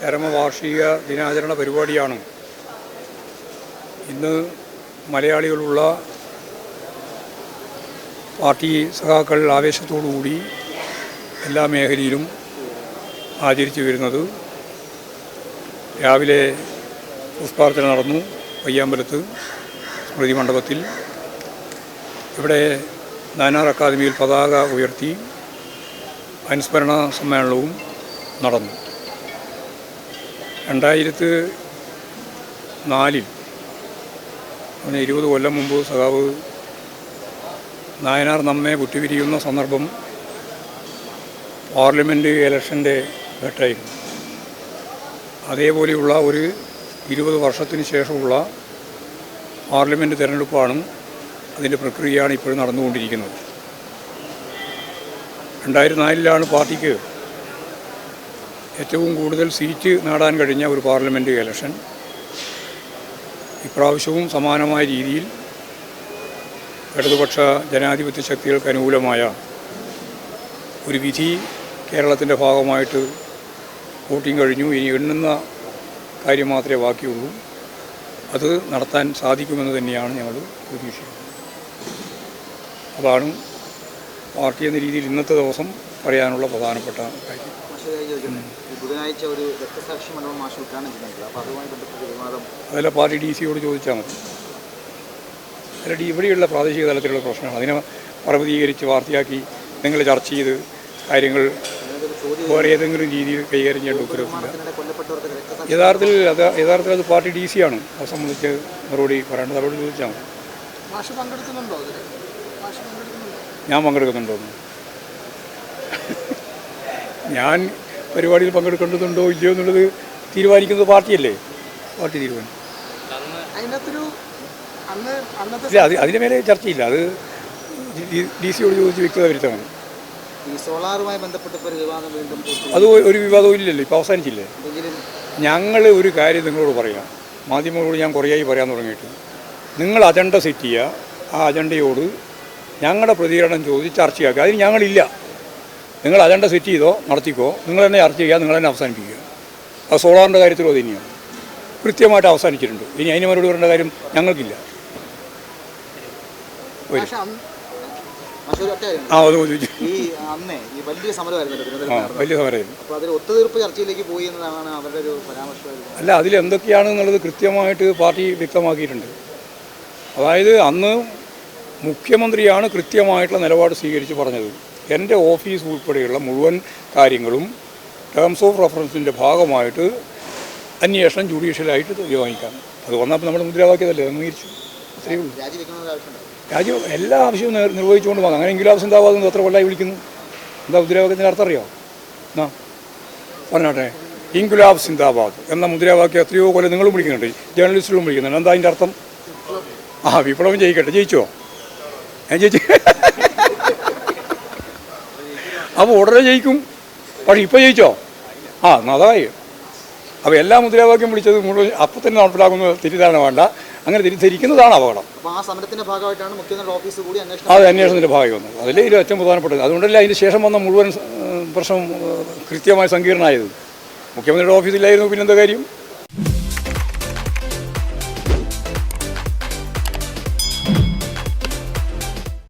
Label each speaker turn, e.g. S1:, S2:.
S1: ചരമവാർഷിക ദിനാചരണ പരിപാടിയാണ്. ഇന്ന് മലയാളികളുള്ള പാർട്ടി സഖാക്കൾ ആവേശത്തോടുകൂടി എല്ലാ മേഖലയിലും ആചരിച്ചു വരുന്നത്. രാവിലെ പുഷ്പാർച്ചന നടന്നു പയ്യാമ്പലത്ത് സ്മൃതി മണ്ഡപത്തിൽ. ഇവിടെ നാനാർ അക്കാദമിയിൽ പതാക ഉയർത്തി അനുസ്മരണ സമ്മേളനവും നടന്നു. രണ്ടായിരത്തി നാലിൽ അങ്ങനെ ഇരുപത് കൊല്ലം മുമ്പ് സഖാവ് നായനാർ നമ്മെ വിട്ടുപിരിയുന്ന സന്ദർഭം പാർലമെന്റ് ഇലക്ഷന്റെ ഘട്ടമായിരുന്നു. അതേപോലെയുള്ള ഒരു ഇരുപത് വർഷത്തിന് ശേഷമുള്ള പാർലമെന്റ് തിരഞ്ഞെടുപ്പാണ് അതിന്റെ പ്രക്രിയയാണ് ഇപ്പോഴും നടന്നുകൊണ്ടിരിക്കുന്നത്. രണ്ടായിരത്തി നാലിലാണ് പാർട്ടിക്ക് ഏറ്റവും കൂടുതൽ സീറ്റ് നേടാൻ കഴിഞ്ഞ ഒരു പാർലമെന്റ് ഇലക്ഷൻ. ഇപ്രാവശ്യവും സമാനമായ രീതിയിൽ ഇടതുപക്ഷ ജനാധിപത്യ ശക്തികൾക്ക് അനുകൂലമായ ഒരു വിധി കേരളത്തിന്റെ ഭാഗമായിട്ട് വോട്ടിംഗ് കഴിഞ്ഞു. ഇനി എണ്ണുന്ന കാര്യം മാത്രമേ ബാക്കിയുള്ളൂ. അത് നടത്താൻ സാധിക്കുമെന്ന് തന്നെയാണ് ഞങ്ങൾ പ്രതീക്ഷിക്കുന്നത്. അതാണ് പാർട്ടി എന്ന രീതിയിൽ ഇന്നത്തെ ദിവസം പറയാനുള്ള പ്രധാനപ്പെട്ട കാര്യം.
S2: ബുധനാഴ്ച ഒരു രക്തസാക്ഷി മണ്ഡപം മാഷ് ഉദ്ഘാടനം ചെയ്യുന്നുണ്ട്. അപ്പോൾ അതുമായി ബന്ധപ്പെട്ട വിവാദം.
S1: അതല്ല പാർട്ടി ഡി സിയോട് ചോദിച്ചാൽ മതി. അല്ല ഡി ഇവിടെയുള്ള പ്രാദേശിക തലത്തിലുള്ള പ്രശ്നമാണ് അതിനെ പ്രവതീകരിച്ച് വാർത്തയാക്കി നിങ്ങൾ ചർച്ച ചെയ്ത് കാര്യങ്ങൾ വേറെ ഏതെങ്കിലും രീതിയിൽ കൈകാര്യം ചെയ്യേണ്ട ഉത്തരവില്ല യഥാർത്ഥത്തിൽ അത് യഥാർത്ഥത്തിൽ അത് പാർട്ടി ഡി സി ആണ്. അത് സംബന്ധിച്ച് മറുപടി പറയേണ്ടത്. അവരോട് ചോദിച്ചാൽ മതി. ഞാൻ പങ്കെടുക്കുന്നുണ്ടോ. ഞാൻ പരിപാടിയിൽ പങ്കെടുക്കേണ്ടതുണ്ടോ ഇല്ലയോ എന്നുള്ളത് തീരുമാനിക്കുന്നത് പാർട്ടിയല്ലേ? പാർട്ടി തീരുമാനം. ഇല്ല അത് അതിന്റെ മേലെ ചർച്ചയില്ല. അത് ഡി സിയോട് ചോദിച്ച് വ്യക്തത
S2: വരുത്തണം. സോളാറുമായി ബന്ധപ്പെട്ട
S1: അത് ഒരു വിവാദവും ഇല്ലല്ലോ ഇപ്പോൾ അവസാനിച്ചില്ലേ? ഞങ്ങൾ ഒരു കാര്യം നിങ്ങളോട് പറയാം. മാധ്യമങ്ങളോട് ഞാൻ കുറേയായി പറയാൻ തുടങ്ങിയിട്ട്. നിങ്ങൾ അജണ്ട സെറ്റ് ചെയ്യുക. ആ അജണ്ടയോട് ഞങ്ങളുടെ പ്രതികരണം ചോദിച്ച് ചർച്ചയാക്കുക അതിന് ഞങ്ങളില്ല. നിങ്ങൾ അജണ്ട സെറ്റ് ചെയ്തോ നടത്തിക്കോ നിങ്ങൾ തന്നെ ചർച്ച ചെയ്യുക നിങ്ങൾ തന്നെ അവസാനിപ്പിക്കുക. അത് സോളാറിന്റെ കാര്യത്തിലും അത് തന്നെയാണ്. കൃത്യമായിട്ട് അവസാനിച്ചിട്ടുണ്ട്. ഇനി അതിന് മറുപടി പറയേണ്ട കാര്യം ഞങ്ങൾക്കില്ല. ആ അത് ചോദിച്ചു.
S2: വലിയ സമരമായിരുന്നു
S1: ആ
S2: പോയി എന്നതാണ് അവരുടെ ഒരു
S1: അല്ല അതിലെന്തൊക്കെയാണെന്നുള്ളത് കൃത്യമായിട്ട് പാർട്ടി വ്യക്തമാക്കിയിട്ടുണ്ട്. അതായത് അന്ന് മുഖ്യമന്ത്രിയാണ് കൃത്യമായിട്ടുള്ള നിലപാട് സ്വീകരിച്ച് പറഞ്ഞത്. എന്റെ ഓഫീസ് ഉൾപ്പെടെയുള്ള മുഴുവൻ കാര്യങ്ങളും ടേംസ് ഓഫ് റെഫറൻസിന്റെ ഭാഗമായിട്ട് അന്വേഷണം ജുഡീഷ്യലായിട്ട് തീരുമാനിക്കാം. അത് വന്നപ്പോൾ നമ്മുടെ മുദ്രാവാക്യതല്ലേ? അംഗീകരിച്ചു. രാജ്യം എല്ലാ ആവശ്യവും നിർ- നിർവഹിച്ചുകൊണ്ട് വന്നു. അങ്ങനെ എങ്കിലും സിന്ദാബാദ് എത്ര കൊല്ലായി വിളിക്കുന്നു? എന്താ മുദ്രാവാക്യത്തിന്റെ അർത്ഥം അറിയോ? എന്നാ? പറഞ്ഞോട്ടെ. ഇൻകുലാബ് സിന്ദാബാദ് എന്ന മുദ്രാവാക്യം എത്രയോ കൊല്ലം നിങ്ങളും വിളിക്കുന്നുണ്ട്. ജേർണലിസ്റ്റുകളും വിളിക്കുന്നുണ്ട്. എന്താ അതിന്റെ അർത്ഥം? ആ വിപ്ലവം ജയിക്കട്ടെ. ജയിച്ചോ? ഞാൻ ചേച്ചി അപ്പോൾ ഉടനെ ജയിക്കും? പക്ഷേ ഇപ്പോൾ ജയിച്ചോ? ആ നന്നായി അപ്പോൾ എല്ലാ മുദ്രാവാക്യം വിളിച്ചത് മുഴുവൻ അപ്പം തന്നെ നടപ്പിലാക്കുന്ന തിരിതാണ് വേണ്ട. അങ്ങനെ തിരിച്ചിരിക്കുന്നതാണ് അപകടം. അത് അന്വേഷണത്തിന്റെ ഭാഗമായി വന്നത് അതിലേ ഏറ്റവും പ്രധാനപ്പെട്ടത്. അതുകൊണ്ടല്ലേ അതിന് ശേഷം വന്ന മുഴുവൻ പ്രശ്നം കൃത്യമായി സങ്കീർണമായത്? മുഖ്യമന്ത്രിയുടെ ഓഫീസിലായിരുന്നു പിന്നെന്താ കാര്യം?